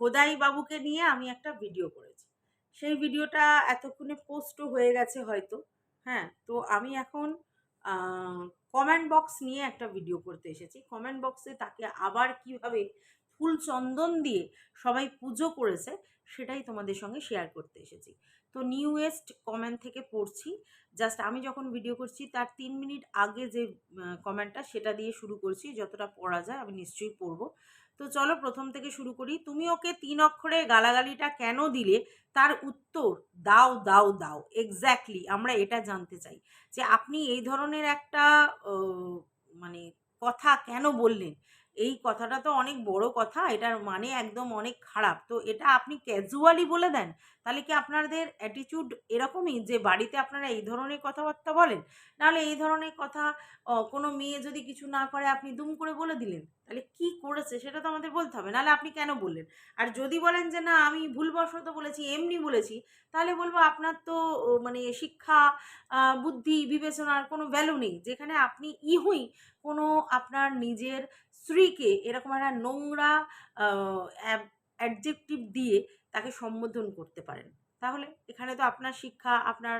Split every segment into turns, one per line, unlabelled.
খোদাই বাবুকে নিয়ে আমি একটা ভিডিও করেছি। সেই ভিডিওটা এতক্ষণে পোস্টও হয়ে গেছে হয়তো হ্যাঁ? তো আমি এখন কমেন্ট বক্স নিয়ে একটা ভিডিও করতে এসেছি। কমেন্ট বক্সে তাকে আবার কীভাবে ফুল চন্দন দিয়ে সবাই পুজো করেছে, সেটাই তোমাদের সঙ্গে শেয়ার করতে এসেছি। তো নিউয়েস্ট কমেন্ট থেকে পড়ছি। জাস্ট আমি যখন ভিডিও করছি, তার তিন মিনিট আগে যে কমেন্টটা সেটা দিয়ে শুরু করছি। যতটা পড়া যায়, আমি নিশ্চয়ই পড়ব। তো চলো প্রথম থেকে শুরু করি। তুমি ওকে তিন অক্ষরে গালাগালিটা কেন দিলে? তার উত্তর, দাও দাও দাও। এক্স্যাক্টলি আমরা এটা জানতে চাই। যে আপনি এই ধরনের একটা মানে কথা কেন বললেন? এই কথাটা তো অনেক বড় কথা, এটার মানে একদম অনেক খারাপ। তো এটা আপনি ক্যাজুয়ালি বলে দেন, তাহলে কি আপনাদের অ্যাটিটিউড এরকমই যে বাড়িতে আপনারা এই ধরনের কথাবার্তা বলেন? নাহলে এই ধরনের কথা কোনো মেয়ে যদি কিছু না করে আপনি দুম করে বলে দিলেন, তাহলে কি করেছে সেটা তো আমাদের বলতে হবে। নাহলে আপনি কেন বললেন? আর যদি বলেন যে না, আমি ভুলবশত বলেছি, এমনি বলেছি, তাহলে বলব আপনার তো মানে শিক্ষা বুদ্ধি, বিবেচনার কোনো ভ্যালু নেই। যেখানে আপনি ইহুই কোনো আপনার নিজের স্ত্রীকে এরকম একটা নোংরা অ্যাডজেক্টিভ দিয়ে তাকে সম্বোধন করতে পারেন। তাহলে এখানে তো আপনার শিক্ষা, আপনার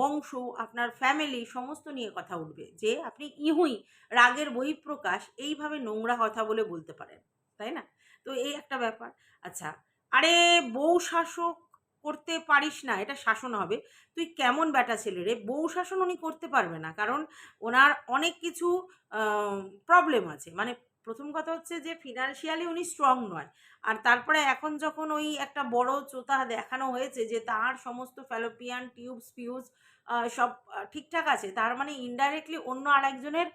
বংশ, আপনার ফ্যামিলি সমস্ত নিয়ে কথা উঠবে যে আপনি ইহুই রাগের বহিঃপ্রকাশ এইভাবে নোংরা কথা বলে বলতে পারেন, তাই না? তো এই একটা ব্যাপার। আচ্ছা আরে বউ শাসক করতে পারিস না, এটা শাসন হবে। তুই কেমন ব্যাটা ছেলে রে? বউ শাসন উনি করতে পারবে না, কারণ ওনার অনেক কিছু প্রবলেম আছে। মানে প্রথম কথা হচ্ছে যে ফিনান্সিয়ালি উনি স্ট্রং নয়। আর তারপরে এখন যখন ওই একটা বড় চোতা দেখানো হয়েছে যে তার সমস্ত ফ্যালোপিয়ান টিউবস ফিউজ সব ঠিকঠাক আছে, তার মানে ইনডাইরেক্টলি অন্য আরেকজনের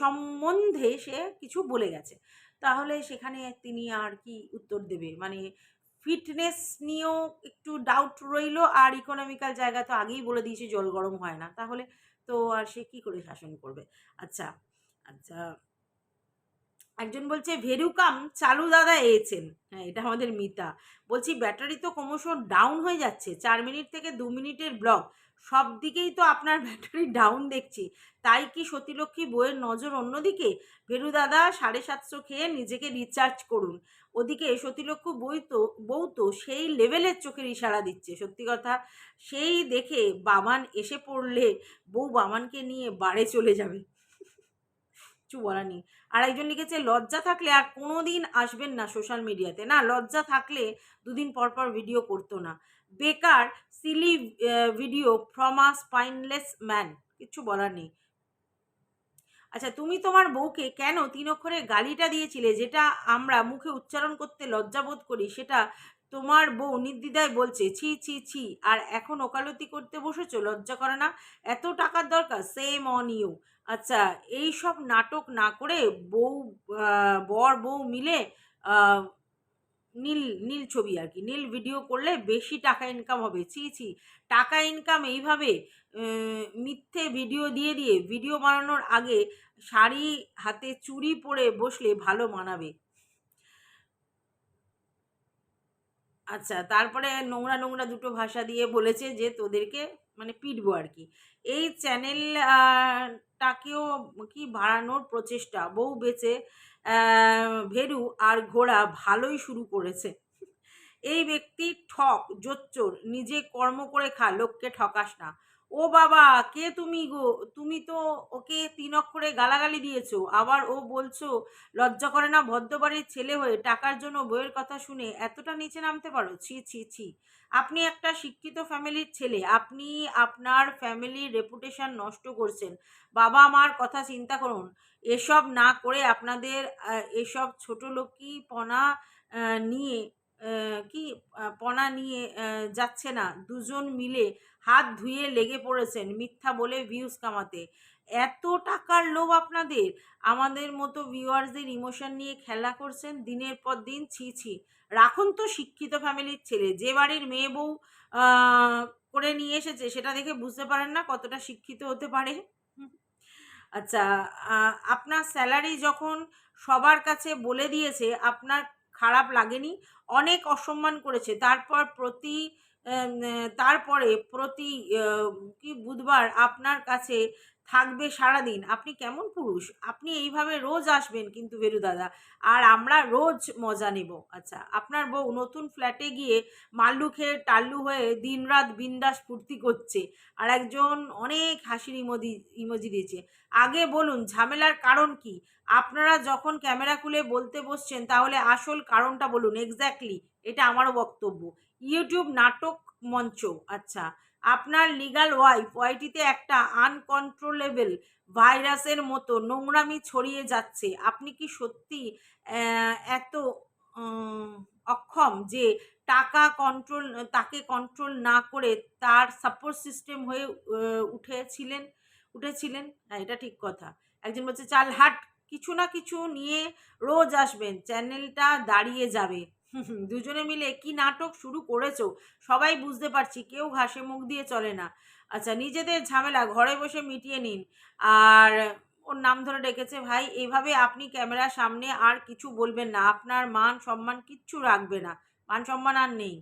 সম্বন্ধে সে কিছু বলে গেছে। তাহলে সেখানে তিনি আর কি উত্তর দেবে? মানে ফিটনেস নিয়েও একটু ডাউট রইল, আর ইকোনমিক্যাল জায়গা তো আগেই বলে দিয়েছে জল গরম হয় না। তাহলে তো আর সে কী করে শাসন করবে? আচ্ছা আচ্ছা। একজন বলছে ভেরুকাম চালু দাদা এয়েছেন হ্যাঁ এটা আমাদের মিতা। বলছি ব্যাটারি তো ক্রমশ ডাউন হয়ে যাচ্ছে, চার মিনিট থেকে দু মিনিটের ব্লগ সব দিকেই তো আপনার ব্যাটারি ডাউন দেখছি। তাই কি সতীলক্ষ্মী বইয়ের নজর অন্যদিকে? ভেরু দাদা, সাড়ে সাতশো খেয়ে নিজেকে রিচার্জ করুন। ওদিকে সতীলক্ষ্য বই তো, বউ তো সেই লেভেলের চোখের ইশারা দিচ্ছে। সত্যি কথা, সেই দেখে বাবান এসে পড়লে বউ বাবানকে নিয়ে বাড়ে চলে যাবে। কিছু বলার নেই। আর একজন লিখেছে, লজ্জা থাকলে আর কোনো দিন আসবেন না সোশ্যাল মিডিয়াতে না, লজ্জা থাকলে দুদিন পর পর ভিডিও করতো না। বেকার silly video from a spineless man কিছু বলার নেই। আচ্ছা তুমি তোমার বউকে কেন তিন অক্ষরে গালিটা দিয়েছিলে, যেটা আমরা মুখে উচ্চারণ করতে লজ্জাবোধ করি, সেটা তোমার বউ নির্দ্বিধায় বলছে, ছি ছি ছি। আর এখন ওকালতি করতে বসেছো, লজ্জা করে না? এত টাকার দরকার? সেম অন ইউ আচ্ছা এই সব নাটক না করে বউ বর, বউ মিলে নীল নীল ছবি আর কি, নীল ভিডিও করলে বেশি টাকা ইনকাম হবে। ছি ছি, টাকা ইনকাম এইভাবে মিথ্যে ভিডিও দিয়ে দিয়ে ভিডিও বানানোর আগে শাড়ি, হাতে চুড়ি পরে বসলে ভালো মানাবে। আচ্ছা তারপরে নোংরা নোংরা দুটো ভাষা দিয়ে বলেছে যে তোদেরকে মানে পিটবো আর কি। এই চ্যানেলটাকেও কি বাড়ানোর প্রচেষ্টা? বউ বেঁচে ভেরু আর ঘোড়া ভালোই শুরু করেছে। এই ব্যক্তি ঠক, জোচ্চোর, নিজে কর্ম করে খা, লোককে ঠকাস না। ও বাবা, কে তুমি গো? তুমি তো ওকে তিন অক্ষরে গালাগালি দিয়েছ। আবার ও বলছো, লজ্জা করে না ভদ্রবাড়ির ছেলে হয়ে টাকার জন্য বইয়ের কথা শুনে এতটা নিচে নামতে পারো? ছি ছি ছি। আপনি একটা শিক্ষিত ফ্যামিলির ছেলে। আপনি আপনার ফ্যামিলির রেপুটেশন নষ্ট করছেন। বাবা মার কথা চিন্তা করুন। এসব না করে আপনাদের এসব ছোট লোকই পনা নিয়ে কি পনা নিয়ে যাচ্ছে না। দুজন মিলে হাত ধুয়ে লেগে পড়েছেন মিথ্যা বলে ভিউজ কামাতে। এত টাকার লোভ আপনাদের? আমাদের মতো ভিউয়ার্সদের ইমোশন নিয়ে খেলা করছেন দিনের পর দিন? ছি ছি। রাখুন তো শিক্ষিত ফ্যামিলির ছেলে। যে বাড়ির মেয়ে বউ করে নিয়ে এসেছে, সেটা দেখে বুঝতে পারেন না কতটা শিক্ষিত হতে পারে। আচ্ছা আপনার স্যালারি যখন সবার কাছে বলে দিয়েছে, আপনার খারাপ লাগেনি? অনেক অসম্মান করেছে। তারপর প্রতি তারপরে প্রতি কি বুধবার আপনার কাছে থাকবে সারাদিন। আপনি কেমন পুরুষ? আপনি এইভাবে রোজ আসবেন কিন্তু বেরু দাদা। আর আমরা রোজ মজা নেব। আচ্ছা আপনার বউ নতুন ফ্ল্যাটে গিয়ে মাল্লু খেয়ে টাল্লু হয়ে দিনরাত বিন্দাস ফুর্তি করছে আর একজন অনেক হাসির ইমোজি ইমোজি দিয়েছে। আগে বলুন, ঝামেলার কারণ কি? আপনারা যখন ক্যামেরা খুলে বলতে বসছেন তাহলে আসল কারণটা বলুন। এক্স্যাক্টলি এটা আমারও বক্তব্য। ইউটিউব নাটক মঞ্চ। আচ্ছা আপনার লিগাল ওয়াইফ ওয়াইটিতে একটা আনকন্ট্রোলেবল ভাইরাসের মতো নোংরামি ছড়িয়ে যাচ্ছে। আপনি কি সত্যি এত অক্ষম যে টাকা কন্ট্রোল তাকে কন্ট্রোল না করে তার সাপোর্ট সিস্টেম হয়ে উঠেছিলেন? উঠেছিলেন? হ্যাঁ এটা ঠিক কথা। একজন বলছে, চাল হাট, কিছু না কিছু নিয়ে রোজ আসবেন চ্যানেলটা দাঁড়িয়ে যাবে। দুজনে মিলে কি নাটক শুরু করেছ? সবাই বুঝতে পারছি, কেউ ঘাসে মুখ দিয়ে চলে না। আচ্ছা নিজেদের ঝামেলা, ঘরে বসে মিটিয়ে নিন। আর ওর নাম ধরে ডেকেছে, ভাই, এভাবে আপনি ক্যামেরার সামনে আর কিছু বলবেন না। আপনার মান সম্মান কিচ্ছু রাখবে না। মান সম্মান আর নেই।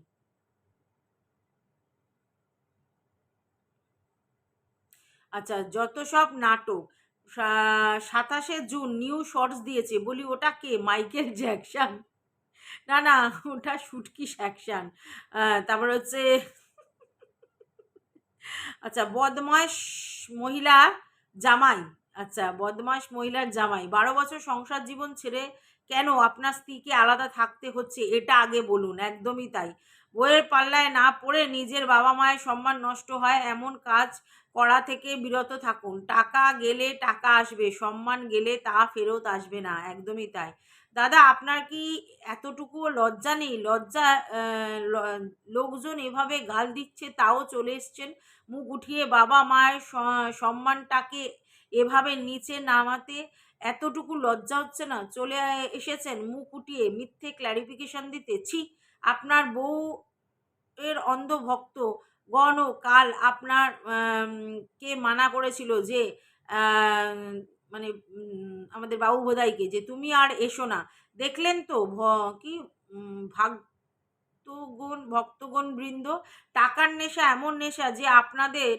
আচ্ছা যত সব নাটক সাতাশে জুন নিউ শর্টস দিয়েছে, বলি ওটা কে? Michael Jackson. না না, ওটা শুটকি স্যাকশন। তারপর হচ্ছে আচ্ছা বদমাস মহিলা জামাই। আচ্ছা বদমাস মহিলার জামাই। বারো বছর সংসার জীবন ছেড়ে কেন আপনার স্ত্রীকে আলাদা থাকতে হচ্ছে? এটা আগে বলুন, একদমই তাই। বইয়ের পাল্লায় না পড়ে নিজের বাবা মায়ের সম্মান নষ্ট হয়, এমন কাজ করা থেকে বিরত থাকুন। টাকা গেলে টাকা আসবে, সম্মান গেলে তা ফেরত আসবে না, একদমই তাই। দাদা, আপনার কি এতটুকুও লজ্জা নেই? লজ্জা লোকজন এভাবে গাল দিচ্ছে, তাও চলে এসছেন। মুখ উঠিয়ে বাবা মায়ের সম্মানটাকে এভাবে নিচে নামাতে এতটুকু লজ্জা হচ্ছে না? চলে এসেছেন মুখ উঠিয়ে, মিথ্যে ক্ল্যারিফিকেশন দিতে। ছি, আপনার বউ এর অন্ধভক্ত। গণ, কাল আপনার কে মানা করেছিল যে মানে আমাদের বাবু বোধাইকে যে তুমি আর এসো না। দেখলেন তো ভ- কি উম, ভক্তগণ ভক্তগণ বৃন্দ টাকার নেশা এমন নেশা যে আপনাদের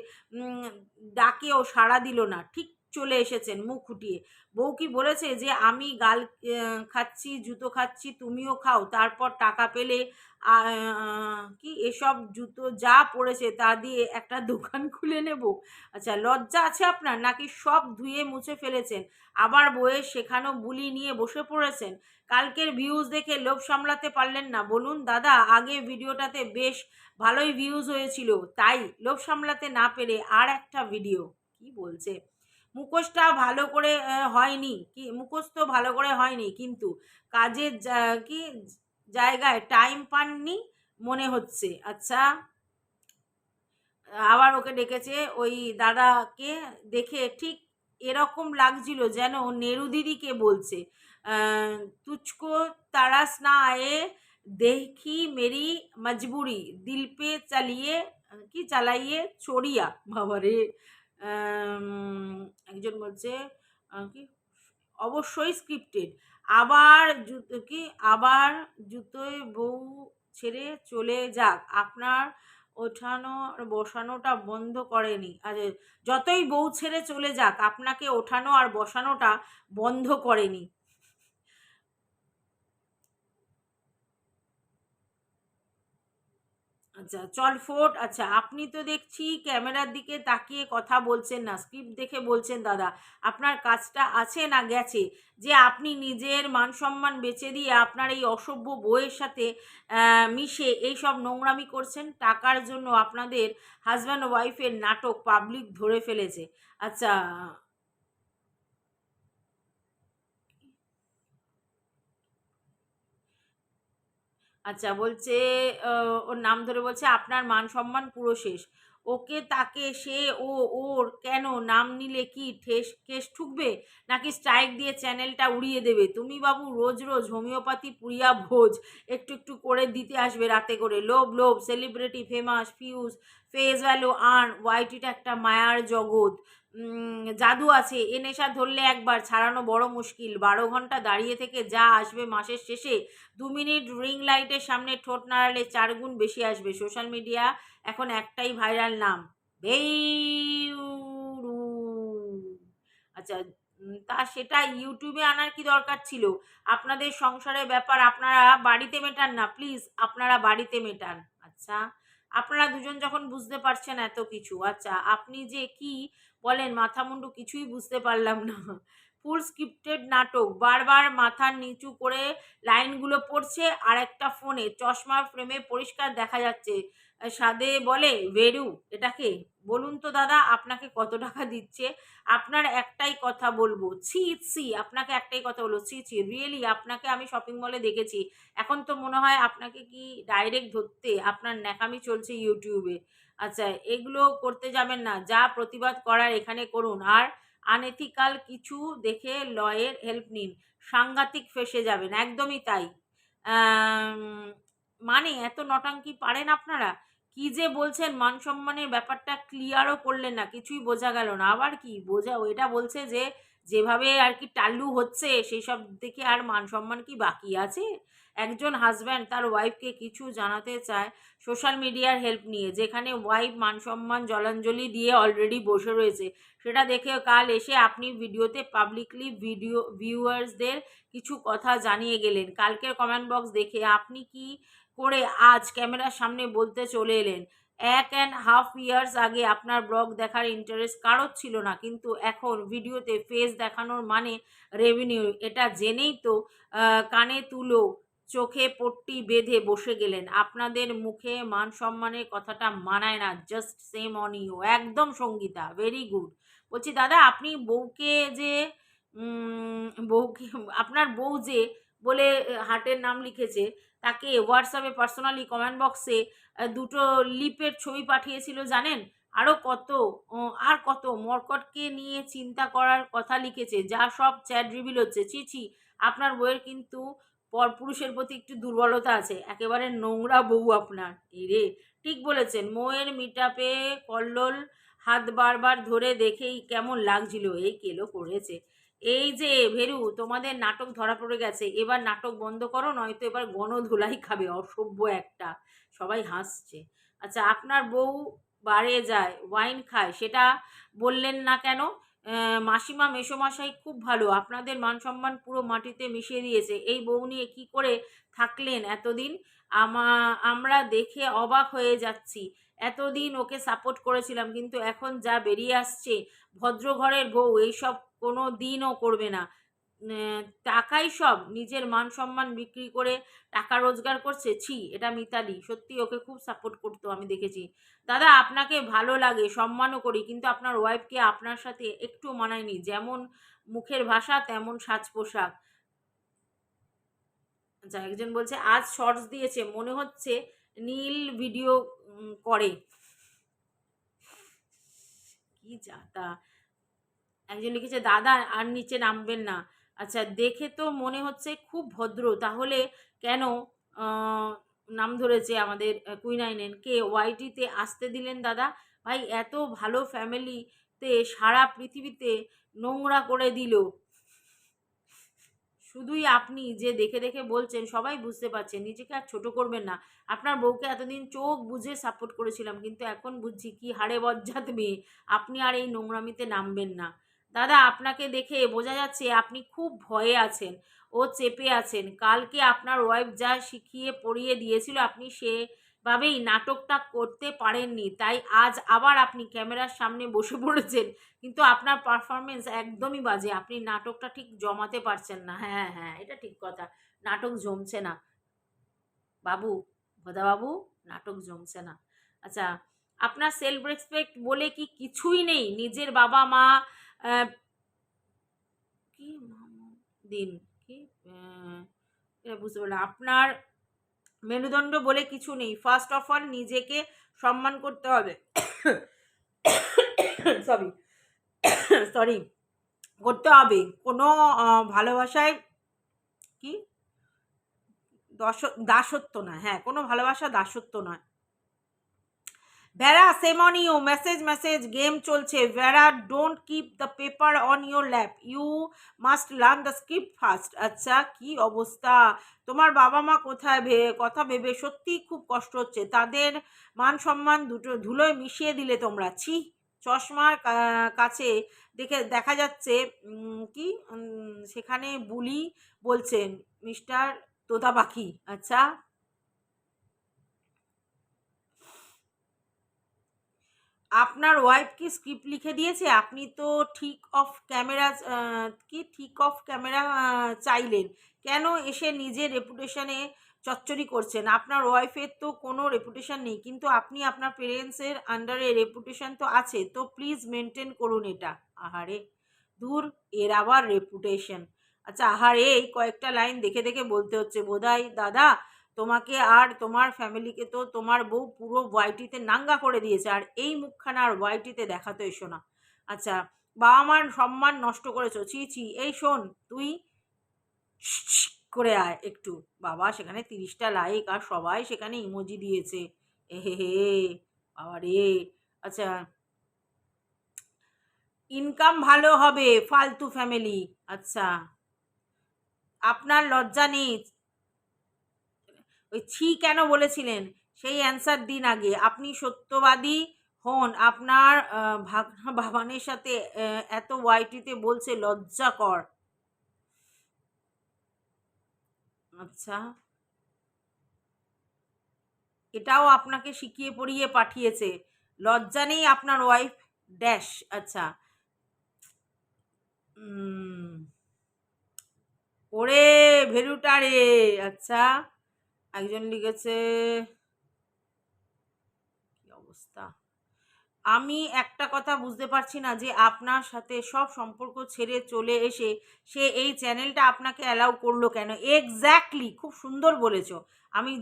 ডাকেও সাড়া দিল না। ঠিক চলে এসেছেন মুখ ফুটিয়ে। বউ কি বলেছে যে আমি গাল খাচ্ছি জুতো খাচ্ছি তুমিও খাও তারপর টাকা পেলে এসব জুতো যা পড়েছে তা দিয়ে একটা দোকান খুলে নেব? আচ্ছা লজ্জা আছে আপনার? নাকি সব ধুয়ে মুছে ফেলেছেন? আবার বইয়ের শেখানো বুলি নিয়ে বসে পড়েছেন? কালকের ভিউজ দেখে লোভ সামলাতে পারলেন না। বলুন, দাদা, আগে ভিডিওটাতে বেশ ভালোই ভিউজ হয়েছিল। তাই লোভ সামলাতে না পেরে আর একটা ভিডিও কি বলছে? মুখোশটা ভালো করে হয়নি। কি, মুখোশ তো ভালো করে হয়নি, কিন্তু কাজের কি জায়গায় টাইম পাননি? মনে হচ্ছে। আচ্ছা আবার ওকে ডেকেছে, ওই দাদাকে দেখে ঠিক এরকম লাগছিল যেন নেরু দিদিকে বলছে তুচকো তারাস না আয়ে, দেখি মেরি মজবুরি, দিল পে চালিয়ে, কি চালাইয়ে চড়িয়া বাবারে একজন বলছে কি? অবশ্যই স্ক্রিপ্টেড আবার জুতো, কি? আবার জুতোয় বউ ছেড়ে চলে যাক। আপনার ওঠানো, বসানোটা বন্ধ করেনি। আর যতই বউ ছেড়ে চলে যাক, আপনাকে ওঠানো আর বসানোটা বন্ধ করেনি। আচ্ছা চল ফোট। আচ্ছা আপনি তো দেখছি ক্যামেরার দিকে তাকিয়ে কথা বলছেন না, স্ক্রিপ্ট দেখে বলছেন, দাদা, আপনার কাজটা আছে না গেছে? যে আপনি নিজের মান সম্মান বেচে দিয়ে আপনার এই অসভ্য বইয়ের সাথে মিশে এই সব নোংরামি করছেন? টাকার জন্য আপনাদের হাজব্যান্ড ওয়াইফের নাটক পাবলিক ধরে ফেলেছে। আচ্ছা আচ্ছা বলছে ওর নাম ধরে বলছে, আপনার মান সম্মান পুরো শেষ। ওকে তাকে সে, ও, ওর কেন নাম নিলে কি ঠেস, কেস ঠুকবে? নাকি স্ট্রাইক দিয়ে চ্যানেলটা উড়িয়ে দেবে? তুমি বাবু রোজ রোজ হোমিওপ্যাথি, পুরিয়া ভোজ, একটু একটু করে দিতে আসবে রাতে করে। লোভ লোভ celebrity famous fuse face value earn ওয়াইটিটা একটা মায়ার জগৎ। জাদু আছে, এ নেশা ধরলে একবার, ছাড়ানো বড় মুশকিল। বারো ঘণ্টা দাঁড়িয়ে থেকে যা আসবে মাসের শেষে, দু মিনিট রিং লাইটের সামনে ঠোঁট নাড়ালে চার গুণ বেশি আসবে। সোশ্যাল মিডিয়া এখন একটাই ভাইরাল নাম আচ্ছা তা সেটা ইউটিউবে আনার কি দরকার ছিল? আপনাদের সংসারের ব্যাপার, আপনারা বাড়িতে মেটান না, প্লিজ, আপনারা বাড়িতে মেটান। আচ্ছা আপনারা দুজন যখন বুঝতে পারছেন এত কিছু আচ্ছা আপনি যে কি বলেন মাথা মুন্ডু কিছুই বুঝতে পারলাম না। ফুল স্ক্রিপ্টেড নাটক, বারবার মাথা নিচু করে লাইনগুলো পড়ছে আর একটা ফোনে চশমার ফ্রেমে পরিষ্কার দেখা যাচ্ছে। সাদে বলে, ভেরু এটাকে বলুন তো দাদা, আপনাকে কত টাকা দিচ্ছে? আপনার একটাই কথা বলব, ছি ছি, আপনাকে একটাই কথা বলব, ছি ছি রিয়েলি আপনাকে আমি শপিং মলে দেখেছি। এখন তো মনে হয় আপনাকে কি ডাইরেক্ট ধরতে, আপনার ন্যাকামি চলছে ইউটিউবে আচ্ছা এগুলো করতে যাবেন না, যা প্রতিবাদ করার এখানে করুন। আর আনএথিক্যাল কিছু দেখে লয়ের হেল্প নিন। সাংঘাতিক ফেসে যাবেন, একদমই তাই। মানে এত নটাঙ্কি পারেন আপনারা? কি যে বলছেন, মান সম্মানের ব্যাপারটা ক্লিয়ারও করলেন না, কিছুই বোঝা গেল না। আবার কি? বোঝা এটা বলছে যে, যেভাবে আর কি টাল্লু হচ্ছে সেই সব দেখে আর মান সম্মান কি বাকি আছে? একজন হাজব্যান্ড তার ওয়াইফকে কিছু জানাতে চায় সোশ্যাল মিডিয়ার হেল্প নিয়ে, যেখানে ওয়াইফ মান সম্মান জলাঞ্জলি দিয়ে অলরেডি বসে রয়েছে। সেটা দেখে কাল এসে আপনি ভিডিওতে পাবলিকলি ভিডিও ভিউয়ার্সদের কিছু কথা জানিয়ে গেলেন। কালকের কমেন্ট বক্স দেখে আপনি কি করে আজ ক্যামেরার সামনে বলতে চলে এলেন। এক অ্যান্ড হাফ ইয়ার্স আগে আপনার ব্লগ দেখার ইন্টারেস্ট কারোর ছিল না, কিন্তু এখন ভিডিওতে ফেস দেখানোর মানে রেভিনিউ এটা জেনেই তো কানে তুলো, চোখে পট্টি বেঁধে বসে গেলেন। আপনাদের মুখে মান সম্মানের কথাটা মানায় না জাস্ট সেম অন ইউ একদম সঙ্গীতা ভেরি গুড বলছি, দাদা, আপনি বউকে যে বউকে, আপনার বউ যে বলে হাটের নাম লিখেছে তাকে হোয়াটসঅ্যাপে পার্সোনালি কমেন্ট বক্সে দুটো লিপের ছবি পাঠিয়েছিল, জানেন? আরও কত আর কত। মর্কটকে নিয়ে চিন্তা করার কথা লিখেছে, যা সব চ্যাট রিভিল হচ্ছে। ছি ছি, আপনার বইয়ের কিন্তু পর পুরুষের প্রতি একটু দুর্বলতা আছে। একেবারে নোংরা বউ আপনার। রে ঠিক বলেছেন। মোয়ের মিটাপে কল্লোল হাত বারবার ধরে দেখেই কেমন লাগছিল। এই কেলো করেছে। এই যে ভেরু, তোমাদের নাটক ধরা পড়ে গেছে, এবার নাটক বন্ধ করো, নয়তো এবার গণধুলাই খাবে, অসভ্য একটা। সবাই হাসছে। আচ্ছা আপনার বউ বারে যায়, ওয়াইন খায়, সেটা বললেন না কেন? মাসিমা মেসোমশাই খুব ভালো, আপনাদের মান সম্মান পুরো মাটিতে মিশিয়ে দিয়েছে। এই বউ নিয়ে কী করে থাকলেন এতদিন? আমা, আমরা দেখে অবাক হয়ে যাচ্ছি। এতদিন ওকে সাপোর্ট করেছিলাম, কিন্তু এখন যা বেরিয়ে আসছে ভদ্র ঘরের বউ, এইসব কোনো দিনও করবে না। টাকাই সব। নিজের মান সম্মান বিক্রি করে টাকা রোজগার করছে, ছি, এটা মিতালি। সত্যি ওকে খুব সাপোর্ট করতো, আমি দেখেছি। দাদা, আপনাকে ভালো লাগে, সম্মানও করি, কিন্তু আপনার ওয়াইফকে আপনার সাথে একটু মানায়নি। যেমন মুখের ভাষা, তেমন সাজ পোশাক আচ্ছা একজন বলছে, আজ শর্টস দিয়েছে। মনে হচ্ছে নীল ভিডিও করে। কি যাতা একজন লিখেছে, দাদা, আর নিচে নামবেন না। আচ্ছা দেখে তো মনে হচ্ছে খুব ভদ্র। তাহলে কেন নাম ধরেছে আমাদের কুইনাইনেন কে ওয়াইটিতে আসতে দিলেন দাদা? ভাই, এত ভালো ফ্যামিলিতে সারা পৃথিবীতে নোংরা করে দিল। শুধুই আপনি যে দেখে দেখে বলছেন, সবাই বুঝতে পারছেন নিজেকে আর ছোট করবেন না। আপনার বউকে এতদিন চোখ বুঝে সাপোর্ট করেছিলাম, কিন্তু এখন বুঝছি কি হাড়ে বজ্জাত মেয়ে। আপনি আর এই নোংরামিতে নামবেন না। দাদা, আপনাকে দেখে বোঝা যাচ্ছে আপনি খুব ভয়ে আছেন ও চেপে আছেন। কালকে আপনার ওয়াইফ যা শিখিয়ে পড়িয়ে দিয়েছিল আপনি সেভাবেই নাটকটা করতে পারেননি, তাই আজ আবার আপনি ক্যামেরার সামনে বসে পড়েছেন। কিন্তু আপনার পারফরমেন্স একদমই বাজে, আপনি নাটকটা ঠিক জমাতে পারছেন না। হ্যাঁ হ্যাঁ এটা ঠিক কথা, নাটক জমছে না। বাবু বাবু নাটক জমছে না। আচ্ছা আপনার সেলফ রেসপেক্ট বলে কি কিছুই নেই? নিজের বাবা মা কি দিন? কি? বুঝতে পারলাম। আপনার মেরুদণ্ড বলে কিছু নেই। ফার্স্ট অফ অল নিজেকে সম্মান করতে হবে। সরি সরি করতে হবে। কোনো ভালোবাসায় কি? দশ, দাসত্ব না হ্যাঁ কোনো ভালোবাসা দাসত্ব নয়। ভেড়া same on message message game চলছে। ভেড়া don't keep the paper on your lap you must learn the script first আচ্ছা কি অবস্থা? তোমার বাবা মা কোথায় ভে, কথা ভেবে সত্যিই খুব কষ্ট হচ্ছে। তাদের মান সম্মান দুটো ধুলোয় মিশিয়ে দিলে তোমরা। ছি, চশমার কাছে দেখে দেখা যাচ্ছে কি? সেখানে বুলি বলছেন মিস্টার তোতা পাখি আচ্ছা আপনার ওয়াইফ কি স্ক্রিপ্ট লিখে দিয়েছে? আপনি তো ঠিক অফ ক্যামেরা কি ঠিক অফ ক্যামেরা চাইলেন। কেন এসে নিজের রেপুটেশনে চচ্চড়ি করছেন? আপনার ওয়াইফের তো কোনো রেপুটেশন নেই, কিন্তু আপনি আপনার পেরেন্টসের আন্ডারে রেপুটেশন তো আছে, তো প্লিজ মেনটেন করুন এটা। আহারে দূর এর আবার রেপুটেশন আচ্ছা আহারে, এই কয়েকটা লাইন দেখে দেখে বলতে হচ্ছে, বোধহয় দাদা তোমাকে আর তোমার ফ্যামিলিকে তো তোমার বউ পুরো ওয়াইটিতে নাঙ্গা করে দিয়েছে। আর এই মুখখানা আর ওয়াইটিতে দেখাতে এসো না। আচ্ছা বাবা মার সম্মান নষ্ট করেছ। ছি ছি, এই শোন, তুই করে আয় একটু। বাবা সেখানে তিরিশটা লাইক আর সবাই সেখানে ইমোজি দিয়েছে। এ হে হে, বাবা রে। আচ্ছা ইনকাম ভালো হবে, ফালতু ফ্যামিলি আচ্ছা আপনার লজ্জা নেই। ওই ছি কেন বলেছিলেন? সেই অ্যান্সার দিন আগে। আপনি সত্যবাদী হন। আপনার ভাগনা বাবানের সাথে এত ওয়াইটিতে বলছে, লজ্জা কর। আচ্ছা। এটাও আপনাকে শিখিয়ে পড়িয়ে পাঠিয়েছে। লজ্জা নেই আপনার ওয়াইফ ড্যাশ আচ্ছা। ওরে ভেরুটা রে। আচ্ছা। একজন লিখেছে, কি অবস্থা? আমি একটা কথা বুঝতে পারছি না যে আপনার সাথে সব সম্পর্ক ছেড়ে চলে এসে সে এই চ্যানেলটা আপনাকে অ্যালাউ করল কেন? এক্স্যাক্টলি খুব সুন্দর বলেছ। আমি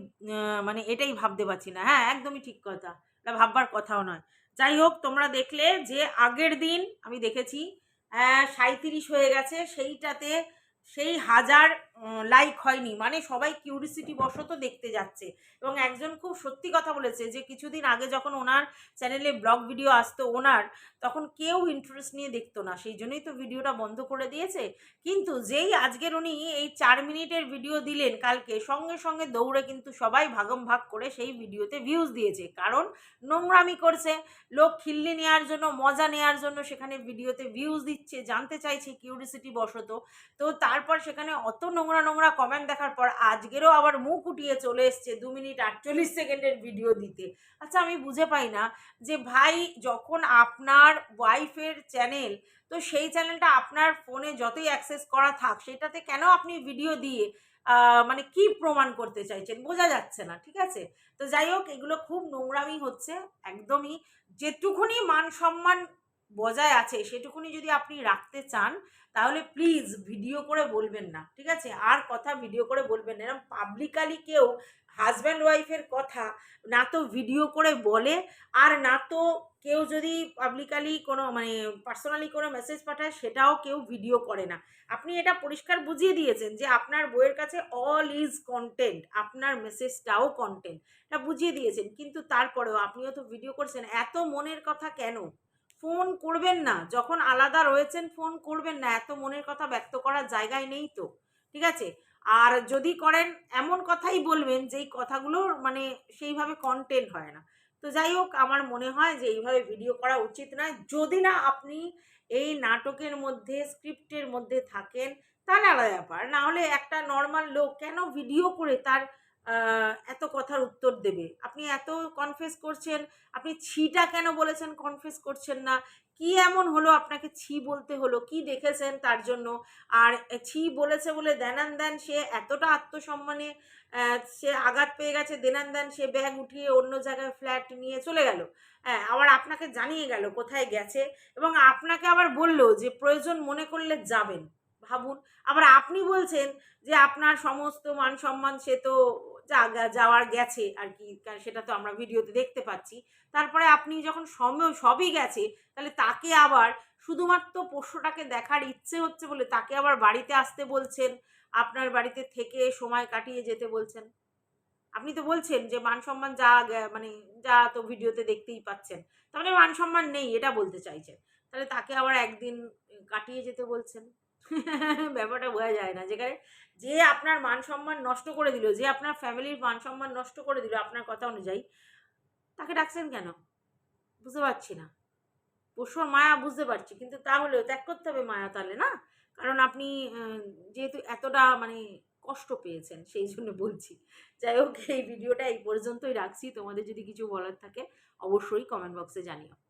মানে এটাই ভাবতে পারছি না। হ্যাঁ একদমই ঠিক কথা। এটা ভাববার কথাও নয়। যাই হোক, তোমরা দেখলে যে আগের দিন আমি দেখেছি সাঁত্রিশ হয়ে গেছে। সেইটাতে সেই হাজার লাইক হয়নি। মানে সবাই কিউরিসিটি বশত দেখতে যাচ্ছে। এবং একজন খুব সত্যি কথা বলেছে যে, কিছুদিন আগে যখন ওনার চ্যানেলে ব্লগ ভিডিও আসতো ওনার, তখন কেউ ইন্টারেস্ট নিয়ে দেখতো না। সেই জন্যই তো ভিডিওটা বন্ধ করে দিয়েছে। কিন্তু যেই আজকের উনি এই চার মিনিটের ভিডিও দিলেন কালকে, সঙ্গে সঙ্গে দৌড়ে কিন্তু সবাই ভাগম ভাগ করে সেই ভিডিওতে ভিউজ দিয়েছে। কারণ নোংরামি করছে, লোক খিল্লি নেওয়ার জন্য, মজা নেওয়ার জন্য সেখানে ভিডিওতে ভিউজ দিচ্ছে, জানতে চাইছে কিউরিসিটি বশত। তো তারপর সেখানে অত নোংরা নোংরা কমেন্ট দেখার পর আজকেরও আবার মুখ উঠিয়ে চলে এসছে দু মিনিট আটচল্লিশ সেকেন্ডের ভিডিও দিতে। আচ্ছা আমি বুঝে পাই না যে ভাই যখন আপনার ওয়াইফের চ্যানেল তো সেই চ্যানেলটা আপনার ফোনে যতই অ্যাক্সেস করা থাক, সেটাতে কেন আপনি ভিডিও দিয়ে মানে কি প্রমাণ করতে চাইছেন? বোঝা যাচ্ছে না, ঠিক আছে? তো যাই হোক, এগুলো খুব নোংরামি হচ্ছে, একদমই। যেটুকুনি মান সম্মান বজায় আছে, সেটুকুনি যদি আপনি রাখতে চান, তাহলে প্লিজ ভিডিও করে বলবেন না, ঠিক আছে? আর কথা ভিডিও করে বলবেন না। এরকম পাবলিকালি কেউ হাজব্যান্ড ওয়াইফের কথা না তো ভিডিও করে বলে, আর না তো কেউ যদি পাবলিকালি কোনো মানে পার্সোনালি কোনো মেসেজ পাঠায়, সেটাও কেউ ভিডিও করে না। আপনি এটা পরিষ্কার বুঝিয়ে দিয়েছেন যে আপনার বইয়ের কাছে অল ইজ কন্টেন্ট আপনার মেসেজটাও কন্টেন্ট এটা বুঝিয়ে দিয়েছেন, কিন্তু তারপরেও আপনিও তো ভিডিও করছেন। এত মনের কথা কেন? ফোন করবেন না, যখন আলাদা রয়েছেন ফোন করবেন না, এত মনের কথা ব্যক্ত করার জায়গায় নেই তো, ঠিক আছে? আর যদি করেন, এমন কথাই বলবেন যেই কথাগুলোর মানে সেইভাবে কন্টেন্ট হয় না। তো যাই হোক, আমার মনে হয় যে এইভাবে ভিডিও করা উচিত নয়। যদি না আপনি এই নাটকের মধ্যে স্ক্রিপ্টের মধ্যে থাকেন, তাহলে আলাদা ব্যাপার। না হলে একটা নর্মাল লোক কেন ভিডিও করে তার এত কথার উত্তর দেবে। আপনি এত কনফেস করছেন, আপনি ছিটা কেন বলেছেন কনফেস করছেন না? কি এমন হলো আপনাকে ছি বলতে হলো? কি দেখেছেন তার জন্য? আর ছি বলেছে বলে দেনান দেন সে এতটা আত্মসম্মানে সে আঘাত পেয়ে গেছে দেনান দেন সে ব্যাগ উঠিয়ে অন্য জায়গায় ফ্ল্যাট নিয়ে চলে গেল। হ্যাঁ আবার আপনাকে জানিয়ে গেল কোথায় গেছে এবং আপনাকে আবার বলল যে প্রয়োজন মনে করলে যাবেন। ভাবুন, আবার আপনি বলছেন যে আপনার সমস্ত মান সম্মান সে তো যাওয়ার গেছে আর কি সেটা তো আমরা ভিডিওতে দেখতে পাচ্ছি। তারপরে আপনি যখন সময় সবই গেছে, তাহলে তাকে আবার শুধুমাত্র পোষ্যটাকে দেখার ইচ্ছে হচ্ছে বলে তাকে আবার বাড়িতে আসতে বলছেন, আপনার বাড়িতে থেকে সময় কাটিয়ে যেতে বলছেন? আপনি তো বলছেন যে মান সম্মান যা মানে যা তো ভিডিওতে দেখতেই পাচ্ছেন তাহলে মান সম্মান নেই, এটা বলতে চাইছেন। তাহলে তাকে আবার একদিন কাটিয়ে যেতে বলছেন? ব্যাপারটা বোঝা যায় না। যেখানে যে আপনার মান সম্মান নষ্ট করে দিল, যে আপনার ফ্যামিলির মান সম্মান নষ্ট করে দিল আপনার কথা অনুযায়ী, তাকে ডাকছেন কেন? বুঝতে পারছি না। পোষ্যর মায়া বুঝতে পারছি, কিন্তু তাহলেও ত্যাগ করতে হবে মায়া তাহলে না? কারণ আপনি যেহেতু এতটা মানে কষ্ট পেয়েছেন, সেই জন্য বলছি। যাই হোক, এই ভিডিওটা এই পর্যন্তই রাখছি। তোমাদের যদি কিছু বলার থাকে, অবশ্যই কমেন্ট বক্সে জানিও।